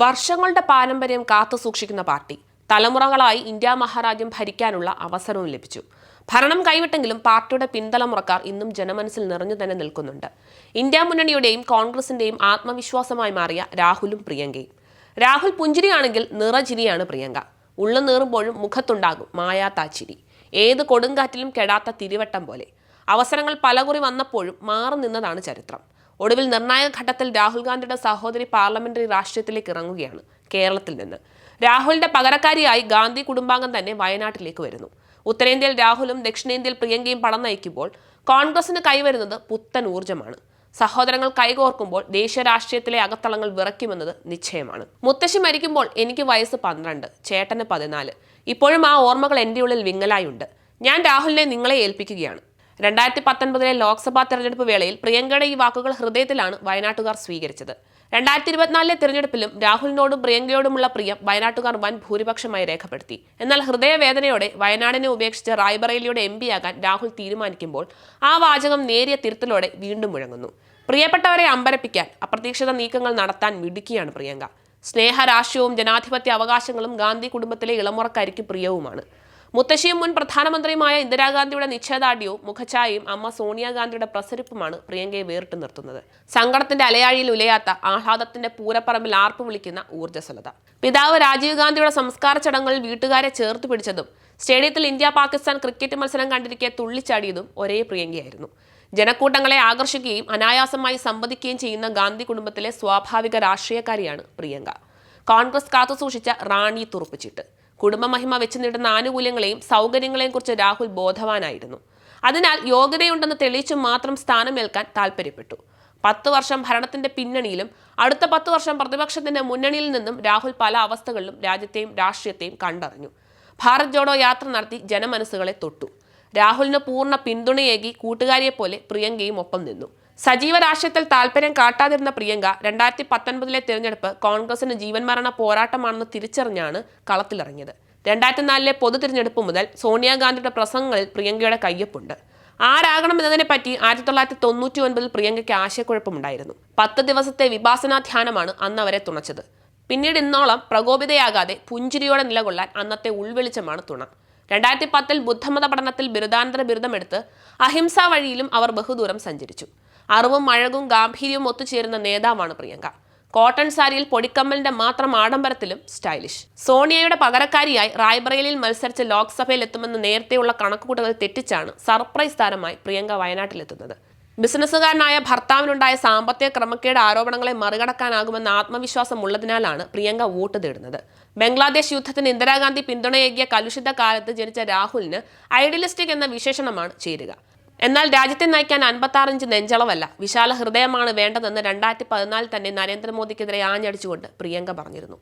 വർഷങ്ങളുടെ പാരമ്പര്യം കാത്തു സൂക്ഷിക്കുന്ന പാർട്ടി തലമുറകളായി ഇന്ത്യ മഹാരാജ്യം ഭരിക്കാനുള്ള അവസരവും ലഭിച്ചു. ഭരണം കൈവിട്ടെങ്കിലും പാർട്ടിയുടെ പിന്തലമുറക്കാർ ഇന്നും ജനമനസ്സിൽ നിറഞ്ഞു തന്നെ നിൽക്കുന്നുണ്ട്. ഇന്ത്യ മുന്നണിയുടെയും കോൺഗ്രസിന്റെയും ആത്മവിശ്വാസമായി മാറിയ രാഹുലും പ്രിയങ്കയും. രാഹുൽ പുഞ്ചിരിയാണെങ്കിൽ നിറചിരിയാണ് പ്രിയങ്ക. ഉള്ളു നീറുമ്പോഴും മുഖത്തുണ്ടാകും മായാത്താച്ചിരി ഏത് കൊടുങ്കാറ്റിലും കെടാത്ത തിരുവട്ടം പോലെ. അവസരങ്ങൾ പലകുറി വന്നപ്പോഴും മാറി നിന്നതാണ് ചരിത്രം. ഒടുവിൽ നിർണായക ഘട്ടത്തിൽ രാഹുൽ ഗാന്ധിയുടെ സഹോദരി പാർലമെന്ററി രാഷ്ട്രീയത്തിലേക്ക് ഇറങ്ങുകയാണ് കേരളത്തിൽ നിന്ന്. രാഹുലിന്റെ പകരക്കാരിയായി ഗാന്ധി കുടുംബാംഗം തന്നെ വയനാട്ടിലേക്ക് വരുന്നു. ഉത്തരേന്ത്യയിൽ രാഹുലും ദക്ഷിണേന്ത്യയിൽ പ്രിയങ്കയും പടം നയിക്കുമ്പോൾ കോൺഗ്രസിന് കൈവരുന്നത് പുത്തൻ ഊർജമാണ്. സഹോദരങ്ങൾ കൈകോർക്കുമ്പോൾ ദേശീയ രാഷ്ട്രീയത്തിലെ അകത്തളങ്ങൾ വിറയ്ക്കുമെന്നത് നിശ്ചയമാണ്. മുത്തശ്ശി മരിക്കുമ്പോൾ എനിക്ക് വയസ്സ് പന്ത്രണ്ട് ചേട്ടന് പതിനാല്. ഇപ്പോഴും ആ ഓർമ്മകൾ എന്റെ ഉള്ളിൽ വിങ്ങലായുണ്ട്. ഞാൻ രാഹുലിനെ നിങ്ങളെ ഏൽപ്പിക്കുകയാണ്. രണ്ടായിരത്തി പത്തൊൻപതിലെ ലോക്സഭാ തെരഞ്ഞെടുപ്പ് വേളയിൽ പ്രിയങ്കയുടെ ഈ വാക്കുകൾ ഹൃദയത്തിലാണ് വയനാട്ടുകാർ സ്വീകരിച്ചത്. രണ്ടായിരത്തി ഇരുപത്തിനാലിലെ തെരഞ്ഞെടുപ്പിലും രാഹുലിനോടും പ്രിയങ്കയോടുമുള്ള പ്രിയം വയനാട്ടുകാർ വൻ ഭൂരിപക്ഷമായി രേഖപ്പെടുത്തി. എന്നാൽ ഹൃദയവേദനയോടെ വയനാടിനെ ഉപേക്ഷിച്ച് റായ്ബറേലിയുടെ എം പിയാകാൻ രാഹുൽ തീരുമാനിക്കുമ്പോൾ ആ വാചകം നേരിയ തിരുത്തലോടെ വീണ്ടും മുഴങ്ങുന്നു. പ്രിയപ്പെട്ടവരെ അമ്പരപ്പിക്കാൻ അപ്രതീക്ഷിത നീക്കങ്ങൾ നടത്താൻ മിടുക്കിയാണ് പ്രിയങ്ക. സ്നേഹ രാഷ്ട്രീയവും ജനാധിപത്യ അവകാശങ്ങളും ഗാന്ധി കുടുംബത്തിലെ ഇളമുറക്കാരിക്ക് പ്രിയവുമാണ്. മുത്തശ്ശിയും മുൻ പ്രധാനമന്ത്രിയുമായ ഇന്ദിരാഗാന്ധിയുടെ നിശ്ചയദാർഢ്യവും മുഖഛായയും അമ്മ സോണിയാഗാന്ധിയുടെ പ്രസരിപ്പുമാണ് പ്രിയങ്കയെ വേറിട്ട് നിർത്തുന്നത്. സങ്കടത്തിന്റെ അലയാഴിയിൽ ഉലയാത്ത ആഹ്ലാദത്തിന്റെ പൂരപ്പറമ്പിൽ ആർപ്പ് വിളിക്കുന്ന ഊർജസ്വലത. പിതാവ് രാജീവ് ഗാന്ധിയുടെ സംസ്കാര ചടങ്ങുകളിൽ വീട്ടുകാരെ ചേർത്ത് പിടിച്ചതും സ്റ്റേഡിയത്തിൽ ഇന്ത്യ പാകിസ്ഥാൻ ക്രിക്കറ്റ് മത്സരം കണ്ടിരിക്കെ തുള്ളിച്ചാടിയതും ഒരേ പ്രിയങ്കയായിരുന്നു. ജനക്കൂട്ടങ്ങളെ ആകർഷിക്കുകയും അനായാസമായി സംവദിക്കുകയും ചെയ്യുന്ന ഗാന്ധി കുടുംബത്തിലെ സ്വാഭാവിക രാഷ്ട്രീയക്കാരിയാണ് പ്രിയങ്ക. കോൺഗ്രസ് കാത്തുസൂക്ഷിച്ച റാണി തുറുപ്പുചീട്ട്. കുടുംബമഹിമ വെച്ച് നീട്ടുന്ന ആനുകൂല്യങ്ങളെയും സൗകര്യങ്ങളെയും കുറിച്ച് രാഹുൽ ബോധവാനായിരുന്നു. അതിനാൽ യോഗ്യതയുണ്ടെന്ന് തെളിയിച്ചു മാത്രം സ്ഥാനമേൽക്കാൻ താൽപ്പര്യപ്പെട്ടു പത്ത് വർഷം ഭരണത്തിന്റെ പിന്നണിയിലും അടുത്ത പത്ത് വർഷം പ്രതിപക്ഷത്തിന്റെ മുന്നണിയിൽ നിന്നും രാഹുൽ പല അവസ്ഥകളിലും രാജ്യത്തെയും രാഷ്ട്രീയത്തെയും കണ്ടറിഞ്ഞു. ഭാരത് ജോഡോ യാത്ര നടത്തി ജനമനസ്സുകളെ തൊട്ടു. രാഹുലിന് പൂർണ പിന്തുണയേകി കൂട്ടുകാരിയെപ്പോലെ പ്രിയങ്കയും ഒപ്പം നിന്നു. സജീവ രാഷ്ട്രീയത്തിൽ താല്പര്യം കാട്ടാതിരുന്ന പ്രിയങ്ക രണ്ടായിരത്തി പത്തൊൻപതിലെ തിരഞ്ഞെടുപ്പ് കോൺഗ്രസിന് ജീവൻ മരണ പോരാട്ടമാണെന്ന് തിരിച്ചറിഞ്ഞാണ് കളത്തിലിറങ്ങിയത്. രണ്ടായിരത്തി നാലിലെ പൊതു തിരഞ്ഞെടുപ്പ് മുതൽ സോണിയാഗാന്ധിയുടെ പ്രസംഗങ്ങളിൽ പ്രിയങ്കയുടെ കയ്യൊപ്പുണ്ട്. ആരാകണം എന്നതിനെപ്പറ്റി ആയിരത്തി തൊള്ളായിരത്തി തൊണ്ണൂറ്റി ഒൻപതിൽ പ്രിയങ്കയ്ക്ക് ആശയക്കുഴപ്പമുണ്ടായിരുന്നു. പത്ത് ദിവസത്തെ വിഭാസനാ ധ്യാനമാണ് അന്ന് അവരെ തുണച്ചത്. പിന്നീട് ഇന്നോളം പ്രകോപിതയാകാതെ പുഞ്ചിരിയോടെ നിലകൊള്ളാൻ അന്നത്തെ ഉൾവെളിച്ചമാണ് തുണ. രണ്ടായിരത്തി പത്തിൽ ബുദ്ധമത പഠനത്തിൽ ബിരുദാനന്തര ബിരുദമെടുത്ത് അഹിംസാ വഴിയിലും അവർ ബഹുദൂരം സഞ്ചരിച്ചു. അറിവും അഴകും ഗാംഭീര്യവും ഒത്തുചേരുന്ന നേതാവാണ് പ്രിയങ്ക. കോട്ടൺ സാരിയിൽ പൊടിക്കമ്മലിന്റെ മാത്രം ആഡംബരത്തിലും സ്റ്റൈലിഷ്. സോണിയയുടെ പകരക്കാരിയായി റായ്ബറേലിയിൽ മത്സരിച്ച് ലോക്സഭയിൽ എത്തുമെന്ന് നേരത്തെയുള്ള കണക്കുകൂട്ടൽ തെറ്റിച്ചാണ് സർപ്രൈസ് താരമായി പ്രിയങ്ക വയനാട്ടിലെത്തുന്നത്. ബിസിനസ്സുകാരനായ ഭർത്താവിനുണ്ടായ സാമ്പത്തിക ക്രമക്കേട് ആരോപണങ്ങളെ മറികടക്കാനാകുമെന്ന ആത്മവിശ്വാസം ഉള്ളതിനാലാണ് പ്രിയങ്ക വോട്ട് തേടുന്നത്. ബംഗ്ലാദേശ് യുദ്ധത്തിന് ഇന്ദിരാഗാന്ധി പിന്തുണയേകിയ കലുഷിത കാലത്ത് ജനിച്ച രാഹുലിന് ഐഡിയലിസ്റ്റിക് എന്ന വിശേഷണമാണ് ചേരുക. എന്നാൽ രാജ്യത്തെ നയിക്കാൻ അൻപത്താറഞ്ച് നെഞ്ചളവല്ല. വിശാല ഹൃദയമാണ് വേണ്ടതെന്ന് രണ്ടായിരത്തി പതിനാലിൽ തന്നെ നരേന്ദ്രമോദിക്കെതിരെ ആഞ്ഞടിച്ചുകൊണ്ട് പ്രിയങ്ക പറഞ്ഞിരുന്നു.